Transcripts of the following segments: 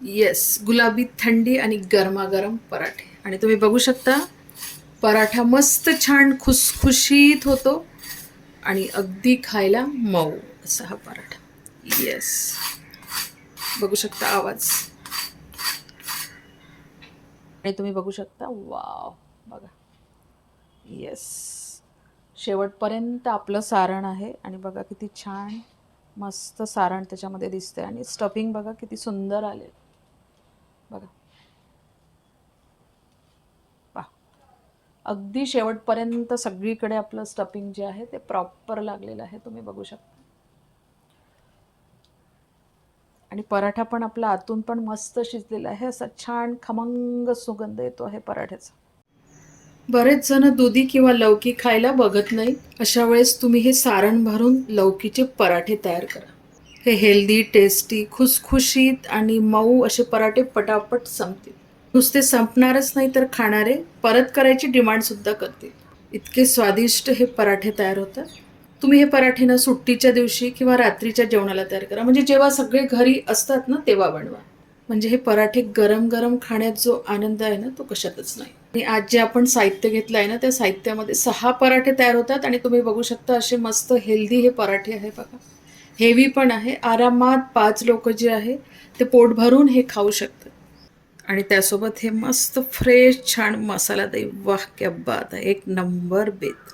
Yes गुलाबी थंडी आणि गरमागरम पराठे. आणि तुम्ही बघू शकता पराठा मस्त छान खुसखुशीत होतो आणि अगदी खायला मऊ असा हा पराठा. येस बघू शकता आवाज. आणि तुम्ही बघू शकता वाव बघा. येस शेवटपर्यंत आपलं सारण आहे आणि बघा किती छान मस्त सारण त्याच्यामध्ये दिसतंय. आणि स्टफिंग बघा किती सुंदर आले बघा. पहा अगदी शेवटपर्यंत सगळीकडे आपलं स्टफिंग जे आहे ते प्रॉपर लागलेलं आहे तुम्ही बघू शकता. आणि पराठा पण आपला आतून पण मस्त शिजलेला आहे असा छान खमंग सुगंध येतो आहे पराठ्याचा. बरेच जण दुधी किंवा लौकी खायला बघत नाही अशा वेळेस तुम्ही हे सारण भरून लौकीचे पराठे तयार करा. हे हेल्दी टेस्टी खुसखुशीत आणि मऊ असे पराठे पटापट संपतील. नुसते संपणारच नाही तर खाणारे परत करायची डिमांड सुद्धा करतील. इतके स्वादिष्ट हे पराठे तयार होतात. तुम्ही हे पराठे ना सुट्टीच्या दिवशी किंवा रात्रीच्या जेवणाला तयार करा. म्हणजे जेव्हा सगळे घरी असतात ना तेव्हा बनवा. म्हणजे हे पराठे गरम गरम खाण्यात जो आनंद आहे ना तो कशातच नाही. आणि आज जे आपण साहित्य घेतलं आहे ना त्या साहित्यामध्ये सहा पराठे तयार होतात आणि तुम्ही बघू शकता असे मस्त हेल्दी हे पराठे आहे बघा. हेवी पण आहे. आरामात पाच लोक जे आहे ते पोट भरून हे खाऊ शकतात. आणि त्यासोबत हे मस्त फ्रेश छान मसाला दही. वाह क्या बात आहे. एक नंबर बेत.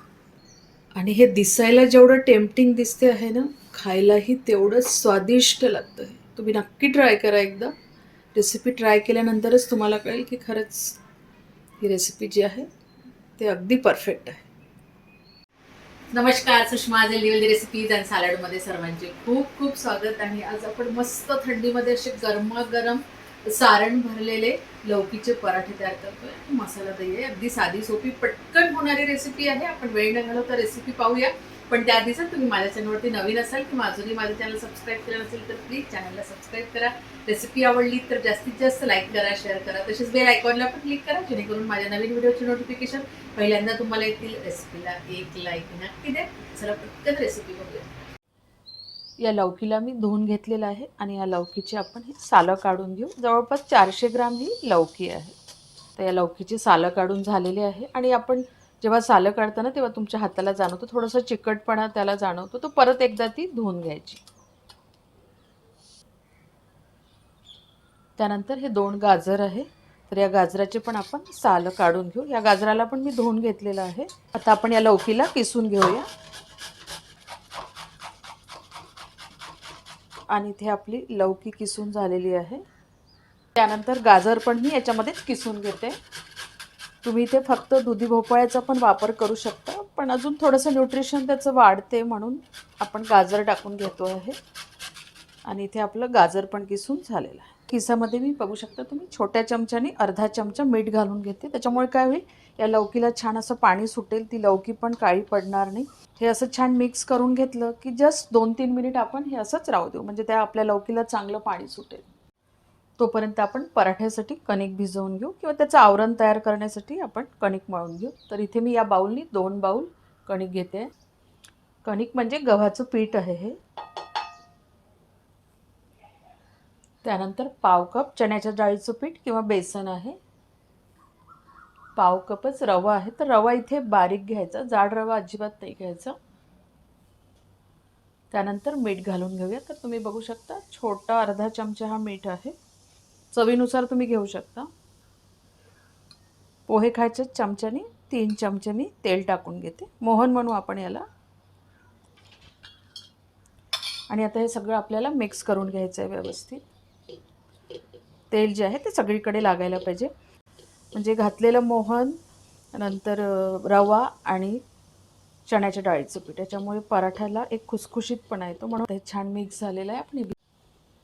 आणि हे दिसायला जेवढं टेम्पटिंग दिसते आहे ना खायलाही तेवढंच स्वादिष्ट लागतं आहे तुम्ही नक्की ट्राय करा एकदा. रेसिपी ट्राय केल्यानंतरच तुम्हाला कळेल की खरंच ही रेसिपी जी आहे ते अगदी परफेक्ट आहे. नमस्कार सुषमा लिव्हल रेसिपीज अँड सॅलडमध्ये सर्वांचे खूप खूप स्वागत. आणि आज आपण मस्त थंडीमध्ये असे गरमागरम सारण भरलेले लौकीचे पराठे तयार करतोय. मसाला दही आहे अगदी साधी सोपी पटकन होणारी रेसिपी आहे. आपण वेळ न घालवता रेसिपी पाहूया. पण त्या दिवसात तुम्ही माझ्या चॅनलवरती नवीन असाल किंवा अजूनही माझं चॅनल सबस्क्राईब केलं नसेल तर प्लीज चॅनलला सबस्क्राईब करा. रेसिपी आवडली तर जास्तीत जास्त लाईक करा शेअर करा. तसेच बेल आयकॉनला पण क्लिक करा जेणेकरून माझ्या नवीन व्हिडिओचे नोटिफिकेशन पहिल्यांदा तुम्हाला येतील. रेसिपीला एक लाईक नक्की द्या. चला पटकन रेसिपी बघूया. या लौकीला मी धुवून घेतलेलं आहे आणि या लौकीची आपण ही सालं काढून घेऊ. जवळपास चारशे ग्राम ही लौकी आहे. तर या लौकीची सालं काढून झालेली आहे आणि आपण जेव्हा सालं काढताना तेव्हा तुमच्या हाताला जाणवतो थोडंसं चिकटपणा त्याला जाणवतो तो परत एकदा ती धुवून घ्यायची. त्यानंतर हे दोन गाजर आहे. तर या गाजराचे पण आपण सालं काढून घेऊ. या गाजराला पण मी धुवून घेतलेलं आहे. आता आपण या लौकीला किसून घेऊया. आणि इथे आपली लौकी किसून झालेली आहे. त्यानंतर गाजर पण मी याच्यामध्येच किसून घेते. तुम्ही इथे फक्त दुधी भोपळ्याचा पण वापर करू शकता. पण अजून थोडंसं न्यूट्रिशन त्याचं वाढते म्हणून आपण गाजर टाकून घेतो आहे. आणि इथे आपलं गाजर पण किसून झालेलं आहे. किसामध्ये मी बघू शकता तुम्ही छोट्या चमच्याने अर्धा चमचा मीठ घालून घेते. त्याच्यामुळे काय होईल? या लौकीला छान असं पाणी सुटेल. ती लौकी पण काळी पडणार नाही. हे असं छान मिक्स करून घेतलं की जस्ट दोन तीन मिनिट आपण हे असंच राहू देऊ. म्हणजे त्या आपल्या लौकीला चांगलं पाणी सुटेल. तोपर्यंत आपण पराठ्यासाठी कणिक भिजवून घेऊ किंवा त्याचं आवरण तयार करण्यासाठी आपण कणिक मळून घेऊ. तर इथे मी या बाऊलनी दोन बाऊल कणिक घेते. कणिक म्हणजे गव्हाचं पीठ आहे हे. त्यानंतर पाव कप चण्याच्या डाळीचं पीठ किंवा बेसन आहे. पाव कपच रवा आहे. तर रवा इथे बारीक घ्यायचा. जाड रवा अजिबात नाही घ्यायचा. त्यानंतर मीठ घालून घेऊया. तर तुम्ही बघू शकता छोटा अर्धा चमचा हा मीठ आहे. चवीनुसार तुम्ही घेऊ शकता. पोहे खायचे चमच्याने तीन चमचे मी तेल टाकून घेते. मोहन म्हणू आपण याला. आणि आता हे सगळं आपल्याला मिक्स करून घ्यायचं आहे व्यवस्थित. तेल जे आहे ते सगळीकडे लागायला पाहिजे. म्हणजे घातलेलं मोहन नंतर रवा आणि चण्याच्या डाळीचं पीठ. याच्यामुळे पराठ्याला एक खुसखुशीतपणा येतो. म्हणून ते छान मिक्स झालेलं आहे. आपण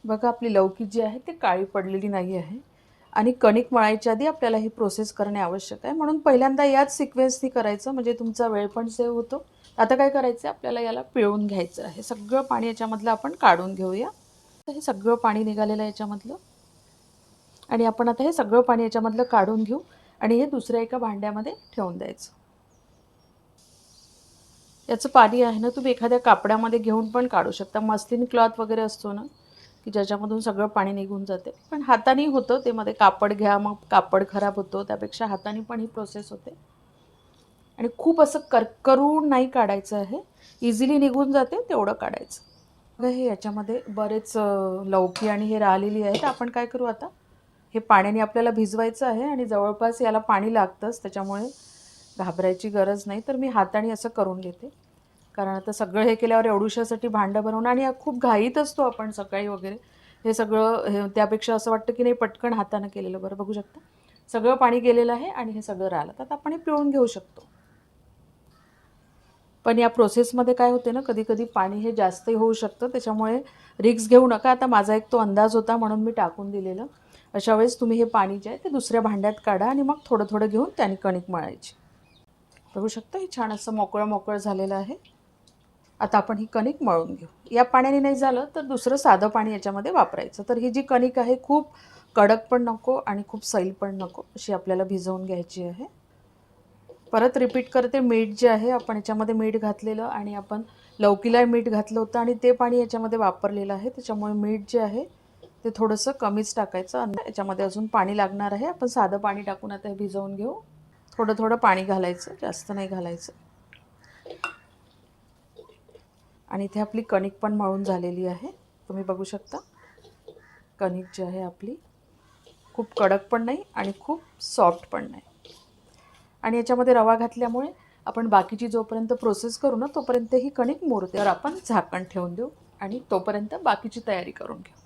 बघा आपली लौकी जी आहे ती काळी पडलेली नाही आहे. आणि कणिक मळायच्या आधी आपल्याला ही प्रोसेस करणे आवश्यक आहे. म्हणून पहिल्यांदा याच सिक्वेन्सनी करायचं म्हणजे तुमचा वेळ पण सेव्ह होतो. आता काय करायचं आहे आपल्याला याला पिळून घ्यायचं आहे. सगळं पाणी याच्यामधलं आपण काढून घेऊया. तर हे सगळं पाणी निघालेलं आहे याच्यामधलं. आणि आपण आता हे सगळं पाणी याच्यामधलं काढून घेऊ आणि हे दुसऱ्या एका भांड्यामध्ये ठेवून द्यायचं. याचं पाणी आहे ना तुम्ही एखाद्या कापड्यामध्ये घेऊन पण काढू शकता. मस्लिन क्लॉथ वगैरे असतो ना की ज्याच्यामधून सगळं पाणी निघून जाते. पण हाताने होतं ते मध्ये कापड घ्या मग कापड खराब होतो त्यापेक्षा हाताने पण ही प्रोसेस होते. आणि खूप असं करकरून नाही काढायचं आहे. इझिली निघून जाते तेवढं काढायचं. बघा हे याच्यामध्ये बरेच लौकी आणि हे राहिलेली आहे. तर आपण काय करू आता? हे पाण्याने आपल्याला भिजवायचं आहे आणि जवळपास याला पाणी लागतंच त्याच्यामुळे घाबरायची गरज नाही. तर मी हाताने असं करून घेते. कारण आता सगळं हे केल्यावर एवढुशासाठी भांडं बनवणं आणि खूप घाईत असतो आपण सकाळी वगैरे. हे सगळं हे त्यापेक्षा असं वाटतं की नाही पटकन हातानं केलेलं बरं. बघू शकता. सगळं पाणी गेलेलं आहे आणि हे सगळं राहिलं. तर आता आपण हे पिळून घेऊ शकतो. पण या प्रोसेसमध्ये काय होते ना कधी कधी पाणी हे जास्तही होऊ शकतं. त्याच्यामुळे रिक्स घेऊ नका. आता माझा एक तो अंदाज होता म्हणून मी टाकून दिलेलं. अशा वेळेस तुम्ही हे पाणी जे आहे ते दुसऱ्या भांड्यात काढा आणि मग थोडं थोडं घेऊन त्याने कणिक मळायची. बघू शकता हे छान असं मोकळं मोकळं झालेलं आहे. आता आपण ही कणिक मळून घेऊ. या पाण्याने नाही झालं तर दुसरं साधं पाणी याच्यामध्ये वापरायचं. तर ही जी कणिक आहे खूप कडक पण नको आणि खूप सैल पण नको अशी आपल्याला भिजवून घ्यायची आहे. परत रिपीट करते मीठ जे आहे आपण याच्यामध्ये मीठ घातलेलं आणि आपण लौकीला मीठ घातलं होतं आणि ते पाणी याच्यामध्ये वापरलेलं आहे. त्याच्यामुळे मीठ जे आहे ते थोडंसं कमीच टाकायचं आणि याच्यामध्ये अजून पाणी लागणार आहे. आपण साधं पाणी टाकून आता हे भिजवून घेऊ. थोडं थोडं पाणी घालायचं जास्त नाही घालायचं. आणि इथे आपली कणिक पण मळून झालेली आहे. तुम्ही बघू शकता. कणिक जी आहे आपली. खूप कडक पण नाही आणि खूप सॉफ्ट पण नाही. आणि याच्यामध्ये रवा घातल्यामुळे आपण बाकीची जोपर्यंत प्रोसेस करू ना तोपर्यंत ही कणिक मोरते तर आपण झाकण ठेवून देऊ आणि तोपर्यंत बाकीची तयारी करून घेऊ.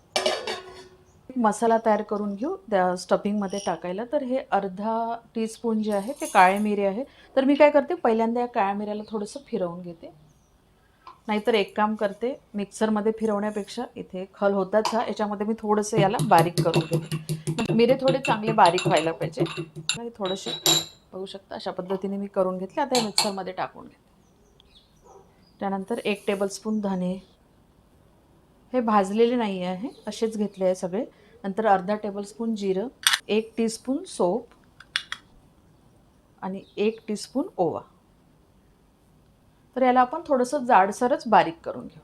मसाला तयार करून घेऊ. त्या स्टफिंगमध्ये टाकायला. तर हे अर्धा टीस्पून जे आहे ते काळे मिरे आहे. तर मी काय करते पहिल्यांदा या काळ्या मिऱ्याला थोडंसं फिरवून घेते. नाहीतर एक काम करते मिक्सरमध्ये फिरवण्यापेक्षा इथे खल होताच हा याच्यामध्ये मी थोडंसं याला बारीक करून घेते. मिरे थोडे चांगले बारीक व्हायला पाहिजे. थोडेसे बघू शकता अशा पद्धतीने मी करून घेतले. आता हे मिक्सरमध्ये टाकून घेते. त्यानंतर एक टेबलस्पून धने. हे भाजलेले नाही आहे असेच घेतले आहे सगळे. नंतर अर्धा टेबलस्पून जिरं एक टीस्पून सोप आणि एक टीस्पून ओवा. तर याला आपण थोडंसं जाडसरच बारीक करून घेऊ.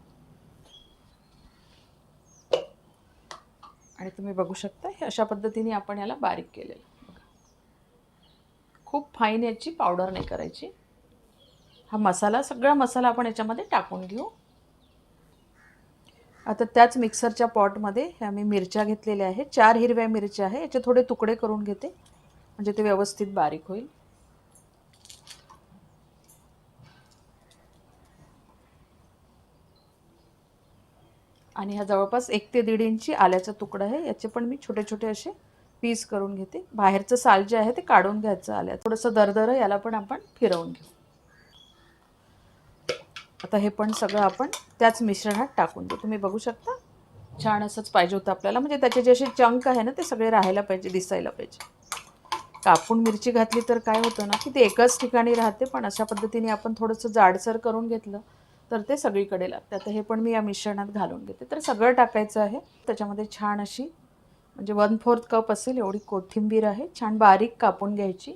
आणि तुम्ही बघू शकता हे अशा पद्धतीने आपण याला बारीक केलेलं बघा. खूप फाईन याची पावडर नाही करायची. हा मसाला सगळा मसाला आपण याच्यामध्ये टाकून घेऊ. आता त्याच मिक्सरच्या पॉटमध्ये ह्या मी मिरच्या घेतलेल्या आहेत. चार हिरव्या मिरच्या आहे याचे थोडे तुकडे करून घेते. म्हणजे ते व्यवस्थित बारीक होईल. आणि हा जवळपास एक ते दीड इंची आल्याचा तुकडा आहे. याचे पण मी छोटे छोटे असे पीस करून घेते. बाहेरचं साल जे आहे ते काढून घ्यायचं आल्या थोडंसं दरदर याला पण आपण फिरवून घेऊ. आता हे पण सगळं आपण त्याच मिश्रणात टाकून देऊ. तुम्ही बघू शकता छान असंच पाहिजे होतं आपल्याला. म्हणजे त्याचे जे असे चंक आहे ना ते सगळे राहायला पाहिजे दिसायला पाहिजे. कापून मिरची घातली तर काय होतं ना की ते एकाच ठिकाणी राहते पण अशा पद्धतीने आपण थोडंसं जाडसर करून घेतलं तर ते सगळीकडे लागतं आता हे पण मी या मिश्रणात घालून घेते. तर सगळं टाकायचं आहे. त्याच्यामध्ये छान अशी म्हणजे वन फोर्थ कप असेल एवढी कोथिंबीर आहे. छान बारीक कापून घ्यायची.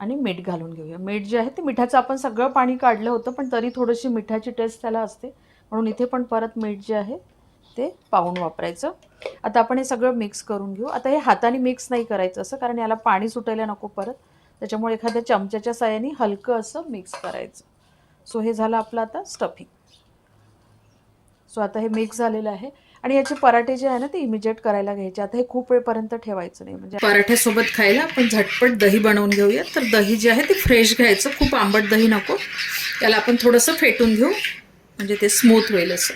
आणि मीठ घालून घेऊया. मीठ जे आहे ते मिठाचं आपण सगळं पाणी काढलं होतं पण तरी थोडीशी मिठाची टेस्ट त्याला असते. म्हणून इथे पण परत मीठ जे आहे ते पाहून वापरायचं. आता आपण हे सगळं मिक्स करून घेऊ. आता हे हाताने मिक्स नाही करायचं असं कारण याला पाणी सुटायला नको परत. त्याच्यामुळे एखाद्या चमच्याच्या साह्याने हलकं असं मिक्स करायचं. सो हे झालं आपलं आता स्टफिंग सो आता हे मिक्स झालेलं आहे. आणि याचे पराठे जे आहे ना ते इमिजिएट करायला घ्यायचे. आता हे खूप वेळपर्यंत ठेवायचं नाही. म्हणजे पराठ्यासोबत खायला आपण झटपट दही बनवून घेऊया. तर दही जे आहे ते फ्रेश घ्यायचं. खूप आंबट दही नको. त्याला आपण थोडंसं फेटून घेऊ. म्हणजे ते स्मूथ होईल असं.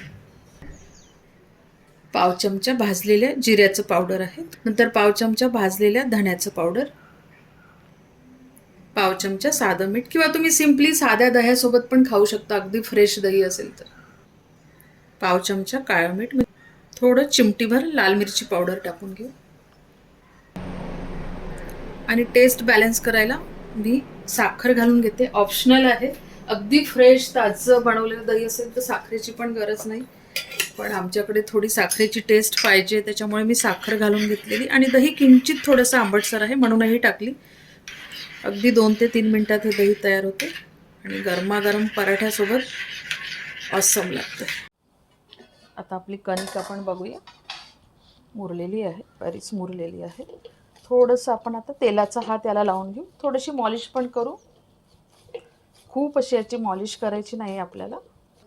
पाव चमचा भाजलेल्या जिऱ्याचं पावडर आहे. नंतर पाव चमचा भाजलेल्या धण्याचं पावडर पाव चमचा साधं मीठ किंवा तुम्ही सिम्पली साध्या दह्यासोबत पण खाऊ शकता. अगदी फ्रेश दही असेल तर. पाव चमचा काळं मीठ म्हणजे थोडं चिमटीभर लाल मिरची पावडर टाकून घेऊ. आणि टेस्ट बॅलन्स करायला मी साखर घालून घेते. ऑप्शनल आहे. अगदी फ्रेश ताजं बनवलेलं दही असेल तर साखरेची पण गरज नाही. पण आमच्याकडे थोडी साखरेची टेस्ट पाहिजे त्याच्यामुळे मी साखर घालून घेतलेली. आणि दही किंचित थोडंसं आंबटसर आहे म्हणूनही टाकली. अगदी दोन ते तीन मिनटात हे दही तयार होते आणि गरमागरम पराठ्यासोबत असम लागतं आता आपली कणिक आपण बघूया. मुरलेली आहे बरीच मुरलेली आहे. थोडंसं आपण आता तेलाचा हात याला लावून घेऊ. थोडीशी मॉलिश पण करू. खूप अशी याची मॉलिश करायची नाही आपल्याला.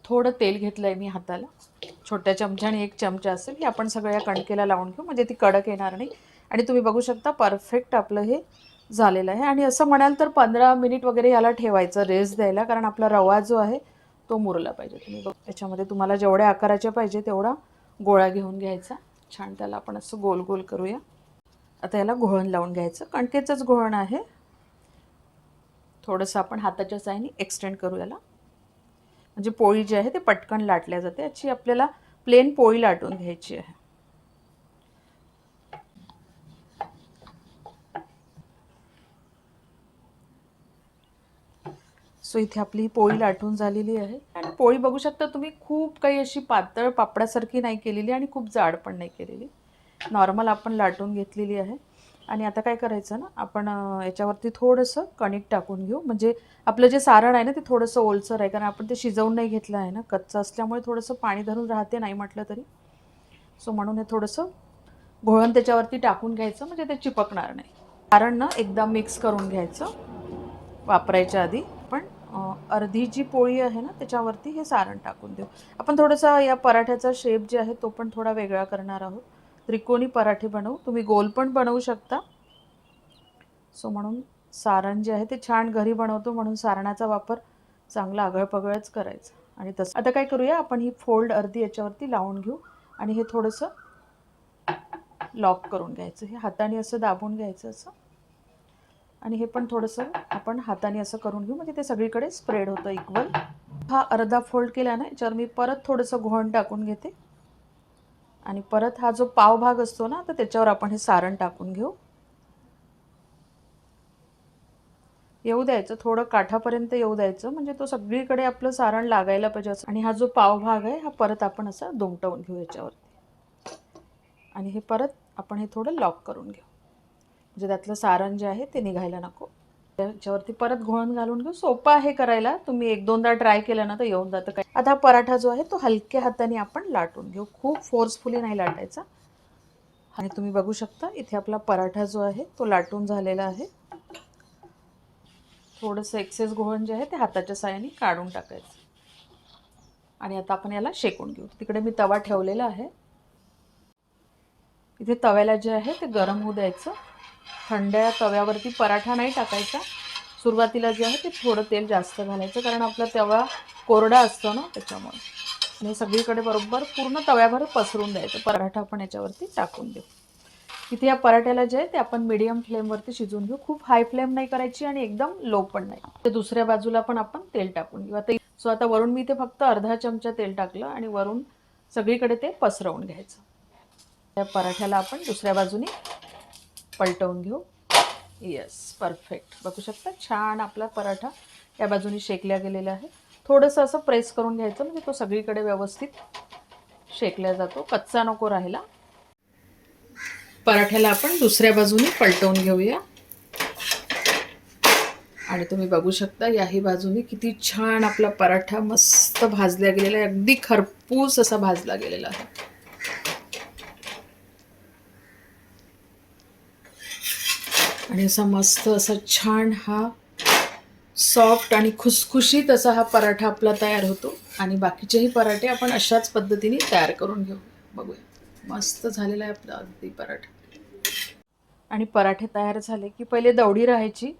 थोडं तेल घेतलं आहे मी हाताला. छोट्या चमच्याने एक चमचा असेल हे आपण सगळ्या कणकेला लावून घेऊ. म्हणजे ती कडक येणार नाही. आणि तुम्ही बघू शकता परफेक्ट आपलं हे झालेलं आहे. आणि असं म्हणाल तर पंधरा मिनिट वगैरे याला ठेवायचं रेस्ट द्यायला कारण आपला रवा जो आहे तो मुरला पाहिजे. तुम्ही बघ त्याच्यामध्ये तुम्हाला जेवढ्या आकाराच्या पाहिजे तेवढा गोळा घेऊन घ्यायचा. छान त्याला आपण असं गोल गोल करूया. आता याला घोळण लावून घ्यायचं. कणकेचंच घोळण आहे. थोडंसं आपण हाताच्या साईने एक्सटेंड करू याला. म्हणजे पोळी जी आहे ते पटकन लाटल्या जाते. याची आपल्याला प्लेन पोळी लाटून घ्यायची आहे. सो इथे आपली ही पोळी लाटून झालेली आहे. आणि पोळी बघू शकता तुम्ही खूप काही अशी पातळ पापडासारखी नाही केलेली आणि खूप जाड पण नाही केलेली. नॉर्मल आपण लाटून घेतलेली आहे. आणि आता काय करायचं ना आपण याच्यावरती थोडंसं कणिक टाकून घेऊ. म्हणजे आपलं जे सारण आहे ना ते थोडंसं ओलसर आहे. कारण आपण ते शिजवून नाही घेतलं आहे ना कच्चं असल्यामुळे थोडंसं पाणी धरून राहते नाही म्हटलं तरी. सो म्हणून हे थोडंसं घोळण त्याच्यावरती टाकून घ्यायचं. म्हणजे ते चिपकणार नाही. सारण ना एकदा मिक्स करून घ्यायचं. वापरायच्या आधी. अर्धी जी पोळी आहे ना त्याच्यावरती हे सारण टाकून देऊ. आपण थोडंसं या पराठ्याचा शेप जे आहे तो पण थोडा वेगळा करणार आहोत. त्रिकोणी पराठे बनवू. तुम्ही गोल पण बनवू शकता. सो म्हणून सारण जे आहे ते छान घरी बनवतो. म्हणून सारणाचा वापर चांगला आगळपगळच करायचा. आणि तसं आता काय करूया आपण ही फोल्ड अर्धी याच्यावरती लावून घेऊ. आणि हे थोडंसं लॉक करून घ्यायचं. हे हाताने असं दाबून घ्यायचं असं. आणि हे पण थोडंसं आपण हाताने असं करून घेऊ. म्हणजे ते सगळीकडे स्प्रेड होतं इक्वल हा अर्धा फोल्ड केला ना याच्यावर मी परत थोडंसं घोण टाकून घेते. आणि परत हा जो पाव भाग असतो ना तर त्याच्यावर आपण हे सारण टाकून घेऊ. येऊ द्यायचं थोडं काठापर्यंत येऊ द्यायचं. म्हणजे तो सगळीकडे आपलं सारण लागायला पाहिजे असं. आणि हा जो पाव भाग आहे हा परत आपण असा दुमटवून घेऊ याच्यावरती. आणि हे परत आपण हे थोडं लॉक करून घेऊ. म्हणजे त्यातलं सारण जे आहे ते निघायला नको. त्याच्यावरती परत घोळण घालून घेऊ सोपं आहे करायला. तुम्ही एक दोनदा ट्राय केलं ना तर येऊन जातं काय. आता हा पराठा जो आहे तो हलक्या हाताने आपण लाटून घेऊ. खूप फोर्सफुली नाही लाटायचा. आणि तुम्ही बघू शकता इथे आपला पराठा जो आहे तो लाटून झालेला आहे. थोडंसं एक्सेस घोळण जे आहे ते हाताच्या साहाय्याने काढून टाकायचं. आणि आता आपण याला शेकून घेऊ. तिकडे मी तवा ठेवलेला आहे. इथे तव्याला जे आहे ते गरम होऊ द्यायचं. थंड्या तव्यावरती पराठा नाही टाकायचा. सुरुवातीला जे आहे ते थोडं तेल जास्त घालायचं कारण आपला तवा कोरडा असतो ना त्याच्यामुळे. आणि सगळीकडे बरोबर पूर्ण तव्यावर पसरून द्यायचं. पराठा आपण याच्यावरती टाकून देऊ. इथे या पराठ्याला जे आहे ते आपण मिडियम फ्लेमवरती शिजवून घेऊ. खूप हाय फ्लेम नाही करायची आणि एकदम लो पण नाही. ते दुसऱ्या बाजूला पण आपण तेल टाकून घेऊ. आता सो आता वरून मी ते फक्त अर्धा चमचा तेल टाकलं आणि वरून सगळीकडे ते पसरवून घ्यायचं. त्या पराठ्याला आपण दुसऱ्या बाजूने पलटवून घेऊ. येस परफेक्ट बघू शकता छान आपला पराठा या बाजूने शेकल्या गेलेला आहे थोडंसं असं प्रेस करून घ्यायचं म्हणजे तो सगळीकडे व्यवस्थित शेकल्या जातो. कच्चा नको राहिला. पराठ्याला आपण दुसऱ्या बाजूने पलटवून घेऊया. आणि तुम्ही बघू शकता याही बाजूने किती छान आपला पराठा मस्त भाजला गेलेला आहे. अगदी खरपूस असा भाजला गेलेला आहे. आणि असा मस्त असा छान हा सॉफ्ट आणि खुसखुशीत असा हा पराठा आपला तयार होतो. आणि बाकीचेही पराठे आपण अशाच पद्धतीने तयार करून घेऊ. बघूया. मस्त झालेला आहे आपला अगदी पराठा. आणि पराठे तयार झाले की पहिले दवडी राहायची.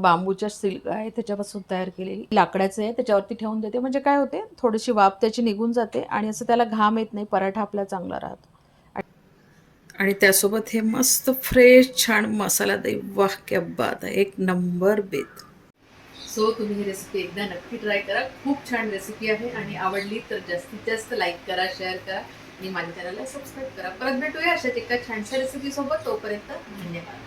बांबूच्या सिल्क आहे त्याच्यापासून तयार केलेली. लाकडाचं आहे त्याच्यावरती ठेवून देते. म्हणजे काय होते? थोडीशी वाफ त्याची निघून जाते आणि असं त्याला घाम येत नाही. पराठा आपला चांगला राहतो. आणि त्यासोबत हे मस्त फ्रेश छान मसाला दही. वाह क्या बात आहे. एक नंबर बेत. सो तुम्ही ही रेसिपी एकदा नक्की ट्राय करा. खूप छान रेसिपी आहे आणि आवडली तर जास्तीत जास्त लाईक करा शेअर करा आणि माझ्या चॅनलला सबस्क्राईब करा. परत भेटूया अशाच एका छानशा रेसिपी सोबत. तोपर्यंत धन्यवाद.